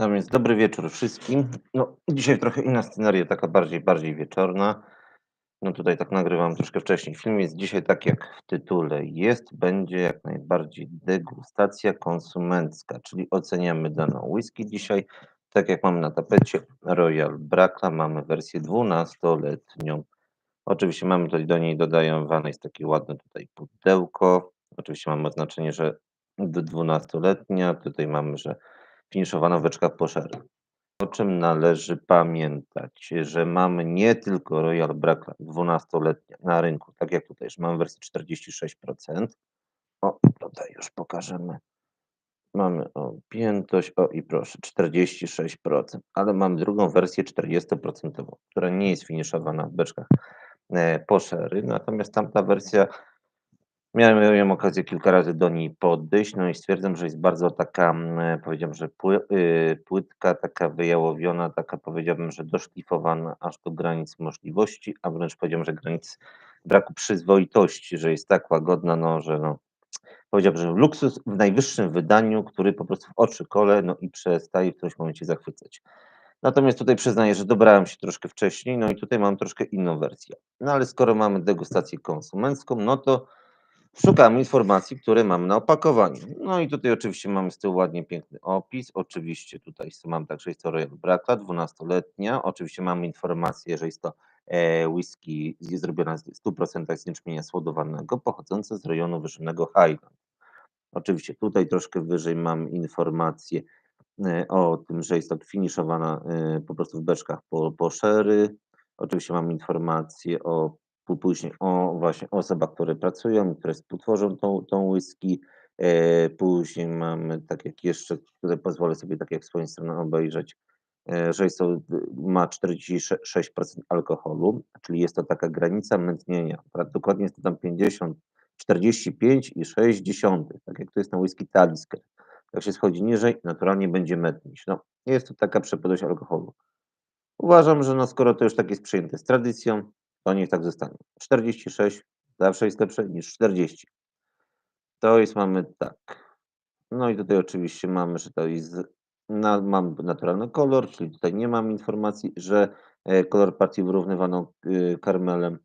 A więc dobry wieczór wszystkim. No, dzisiaj trochę inna scenaria, taka bardziej bardziej wieczorna. No, tutaj tak nagrywam troszkę wcześniej. Film jest dzisiaj tak jak w tytule. Jest, będzie jak najbardziej degustacja konsumencka, czyli oceniamy daną whisky dzisiaj. Tak jak mamy na tapecie Royal Bracla, mamy wersję dwunastoletnią. Oczywiście mamy tutaj do niej dodawane jest takie ładne tutaj pudełko. Oczywiście mamy oznaczenie, że d dwunastoletnia. Tutaj mamy, że finiszowana w beczkach Posher. O czym należy pamiętać, że mamy nie tylko Royal Bracla dwunastoletnia na rynku, tak jak tutaj, że mamy wersję 46%. O, tutaj już pokażemy. Mamy objętość, o i proszę, 46%, ale mamy drugą wersję 40%, która nie jest finiszowana w beczkach e, Poszery, natomiast tamta wersja Miałem okazję kilka razy do niej podejść, no i stwierdzam, że jest bardzo taka, mm, powiedziałbym, że y, płytka, taka wyjałowiona, taka powiedziałbym, że doszlifowana aż do granic możliwości, a wręcz powiedziałbym, że granic braku przyzwoitości, że jest tak łagodna, no, że no, powiedziałbym, że luksus w najwyższym wydaniu, który po prostu w oczy kole, no i przestaje w którymś momencie zachwycać. Natomiast tutaj przyznaję, że dobrałem się troszkę wcześniej, no i tutaj mam troszkę inną wersję. No ale skoro mamy degustację konsumencką, no to Szukamy informacji, które mamy na opakowaniu. No i tutaj oczywiście mamy z tyłu ładnie piękny opis. Oczywiście tutaj mam także Royal Bracla, 12-letnia. Oczywiście mamy informację, że jest to e, whisky jest zrobiona w 100% z jęczmienia słodowanego, pochodzące z rejonu wyżynnego Highland. Oczywiście tutaj troszkę wyżej mam informację e, o tym, że jest to finiszowana e, po prostu w beczkach po, po sherry. Oczywiście mam informację o później o właśnie osobach, które pracują, które współtworzą tą, tą whisky. E, później mamy, tak jak jeszcze, tutaj pozwolę sobie tak jak swoją stronę obejrzeć, e, że jest to, ma 46% alkoholu, czyli jest to taka granica mętnienia. Dokładnie jest to tam 50, 45 i 60, tak jak to jest na whisky Talisker. Jak się schodzi niżej, naturalnie będzie mętnić. No, jest to taka przepadłość alkoholu. Uważam, że no skoro to już tak jest przyjęte z tradycją, to niech tak zostanie. 46 zawsze jest lepsze niż 40. To jest mamy tak. No i tutaj oczywiście mamy, że to jest na, mam naturalny kolor, czyli tutaj nie mam informacji, że e, kolor partii wyrównywano e, karmelem.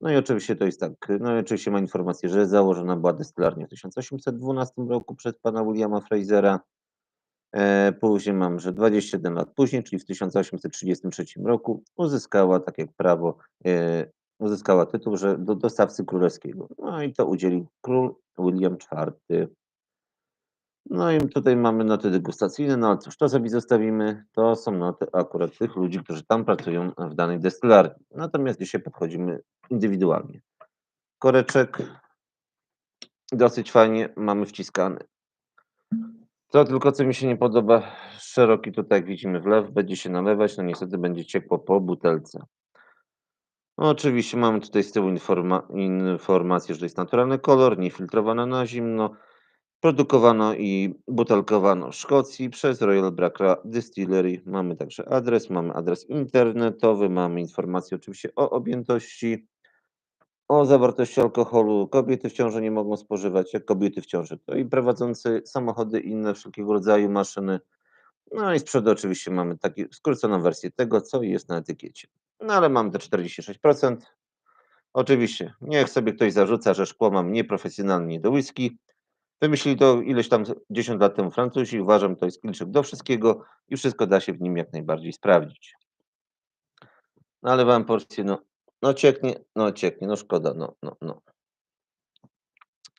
No i oczywiście to jest tak, no i oczywiście ma informację, że założona była destylarnia w 1812 roku przez pana Williama Frasera. E, później mam, że 21 lat później, czyli w 1833 roku, uzyskała, tak jak prawo, e, uzyskała tytuł, że do dostawcy królewskiego. No i to udzielił król William IV. No i tutaj mamy noty degustacyjne, no ale cóż, to sobie zostawimy. To są noty akurat tych ludzi, którzy tam pracują w danej destylarni. Natomiast dzisiaj podchodzimy indywidualnie. Koreczek dosyć fajnie mamy wciskany. To tylko, co mi się nie podoba, szeroki tutaj, jak widzimy, wlew, będzie się nalewać, no niestety będzie ciekło po butelce. No, oczywiście mamy tutaj z tyłu informa informację, że jest naturalny kolor, niefiltrowana na zimno, produkowano i butelkowano w Szkocji przez Royal Bracla Distillery. Mamy także adres, mamy adres internetowy, mamy informację oczywiście o objętości o zawartości alkoholu kobiety w ciąży nie mogą spożywać, jak kobiety w ciąży, to i prowadzący samochody i inne wszelkiego rodzaju maszyny. No i z przodu oczywiście mamy taką skróconą wersję tego, co jest na etykiecie. No ale mam te 46%. Oczywiście, niech sobie ktoś zarzuca, że szkło mam nieprofesjonalnie do whisky. Wymyślili to ileś tam 10 lat temu Francuzi. Uważam, to jest kluczyk do wszystkiego i wszystko da się w nim jak najbardziej sprawdzić. Nalewałem porcję, no no cieknie, no cieknie, no szkoda, no, no, no.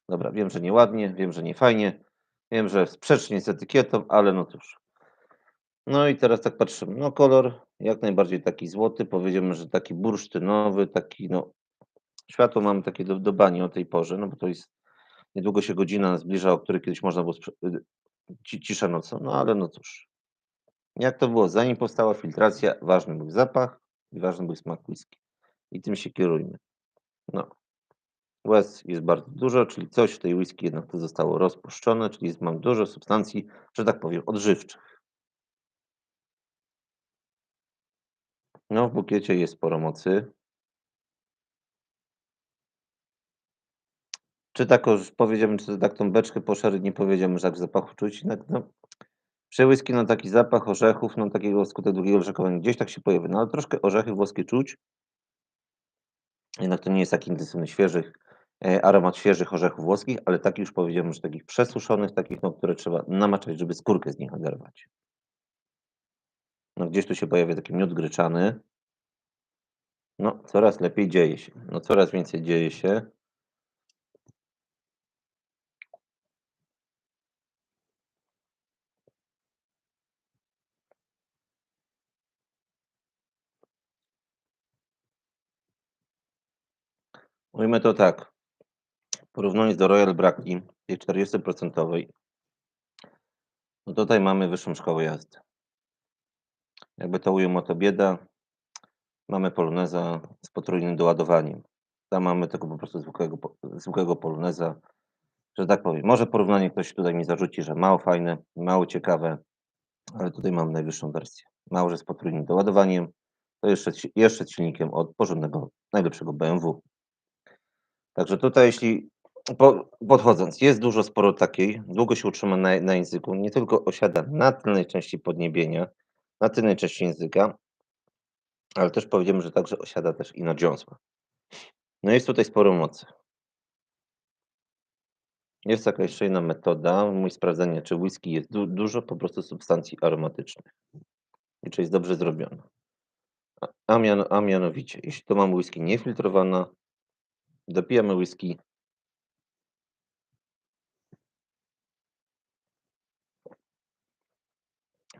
Dobra, wiem, że nieładnie, wiem, że nie fajnie, wiem, że sprzecznie z etykietą, ale no cóż. No i teraz tak patrzymy, no kolor jak najbardziej taki złoty, powiedziałbym, że taki bursztynowy, taki no, światło mamy takie do, do bani o tej porze, no bo to jest, niedługo się godzina zbliża, o której kiedyś można było, y, cisza nocą, no ale no cóż. Jak to było, zanim powstała filtracja, ważny był zapach i ważny był smak whisky i tym się kierujmy. No. Łez jest bardzo dużo, czyli coś w tej whisky jednak zostało rozpuszczone, czyli mam dużo substancji, że tak powiem, odżywczych. No, w bukiecie jest sporo mocy. Czy tak powiedziałbym, czy tak tą beczkę poszerzyć, nie powiedziałbym, że tak w zapachu czuć, no, Przy whisky, no taki zapach orzechów, no takiego skutek długiego leżakowania gdzieś tak się pojawia, no ale troszkę orzechy włoskie czuć. Jednak to nie jest taki intensywny świeżych, e, aromat świeżych orzechów włoskich, ale taki już powiedziałem, że takich przesuszonych, takich, no, które trzeba namaczać, żeby skórkę z nich oderwać. No gdzieś tu się pojawia taki miód gryczany. No, coraz lepiej dzieje się. No, coraz więcej dzieje się. Ujmę to tak. Porównując do Royal Bracki, tej 40%, no tutaj mamy wyższą szkołę jazdy. Jakby to ujął to bieda, mamy poloneza z potrójnym doładowaniem. Tam mamy tego po prostu zwykłego, zwykłego poloneza, że tak powiem. Może porównanie ktoś tutaj mi zarzuci, że mało fajne, mało ciekawe, ale tutaj mam najwyższą wersję. Mało, że z potrójnym doładowaniem, to jeszcze, jeszcze z silnikiem od porządnego, najlepszego BMW. Także tutaj, jeśli po, podchodząc, jest dużo sporo takiej, długo się utrzyma na, na języku, nie tylko osiada na tylnej części podniebienia, na tylnej części języka, ale też powiedziemy, że także osiada też i na dziąsłach. No jest tutaj sporo mocy. Jest taka jeszcze jedna metoda, mój sprawdzenia, czy whisky jest du dużo po prostu substancji aromatycznych i czy jest dobrze zrobiona. A, mian a mianowicie, jeśli to mamy whisky niefiltrowana, dopijamy whisky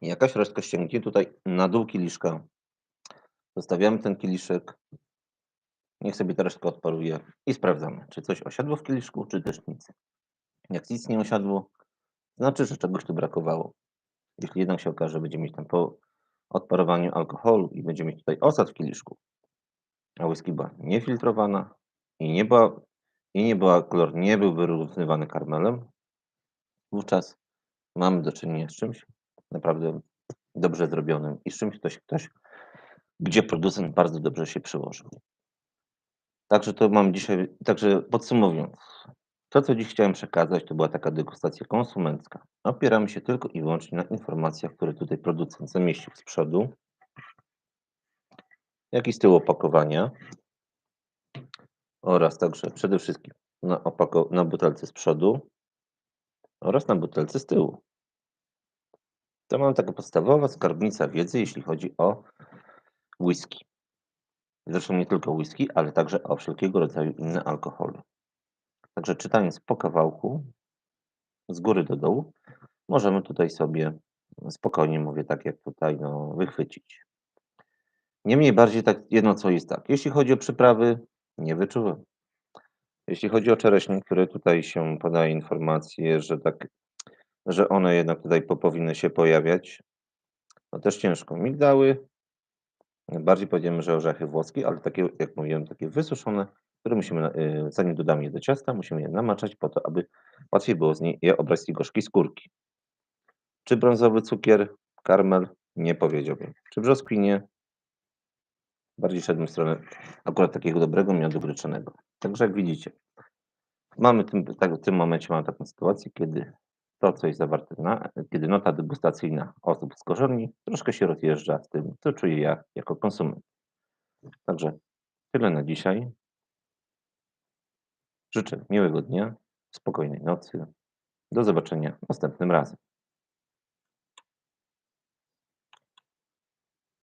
Jakaś resztka ściągnie tutaj na dół kieliszka. Zostawiamy ten kieliszek. Niech sobie ta resztka odparuje i sprawdzamy, czy coś osiadło w kieliszku, czy też nic. Jak nic nie osiadło, znaczy, że czegoś tu brakowało. Jeśli jednak się okaże, że będziemy mieć tam po odparowaniu alkoholu i będziemy mieć tutaj osad w kieliszku, a whisky była niefiltrowana i nie była, i nie była kolor nie był wyrównywany karmelem, wówczas mamy do czynienia z czymś naprawdę dobrze zrobionym i z czymś ktoś, ktoś gdzie producent bardzo dobrze się przyłożył. Także to mam dzisiaj, także podsumowując, to co dziś chciałem przekazać, to była taka degustacja konsumencka. Opieramy się tylko i wyłącznie na informacjach, które tutaj producent zamieścił z przodu, jak i z tyłu opakowania oraz także przede wszystkim na, opako- na butelce z przodu oraz na butelce z tyłu. To mam taka podstawowa skarbnica wiedzy, jeśli chodzi o whisky. Zresztą nie tylko whisky, ale także o wszelkiego rodzaju inne alkohole. Także czytając po kawałku, z góry do dołu, możemy tutaj sobie spokojnie, mówię tak jak tutaj, no, wychwycić. Niemniej bardziej tak jedno co jest tak, jeśli chodzi o przyprawy, nie wyczułem. Jeśli chodzi o czereśnie, które tutaj się podaje informacje, że tak, że one jednak tutaj po, powinny się pojawiać, no też ciężko. Migdały, bardziej powiedziemy, że orzechy włoskie, ale takie, jak mówiłem, takie wysuszone, które musimy, y, zanim dodamy je do ciasta, musimy je namaczać po to, aby łatwiej było z niej je obrać z tej gorzkiej skórki. Czy brązowy cukier, karmel? Nie powiedziałbym. Czy brzoskwinie? Bardziej szedłem w stronę akurat takiego dobrego miodu gryczanego. Także jak widzicie, mamy tym, tak, w tym momencie mamy taką sytuację, kiedy to, co jest zawarte na, kiedy nota degustacyjna osób z korzeni troszkę się rozjeżdża z tym, co czuję ja jako konsument. Także tyle na dzisiaj. Życzę miłego dnia, spokojnej nocy. Do zobaczenia następnym razem.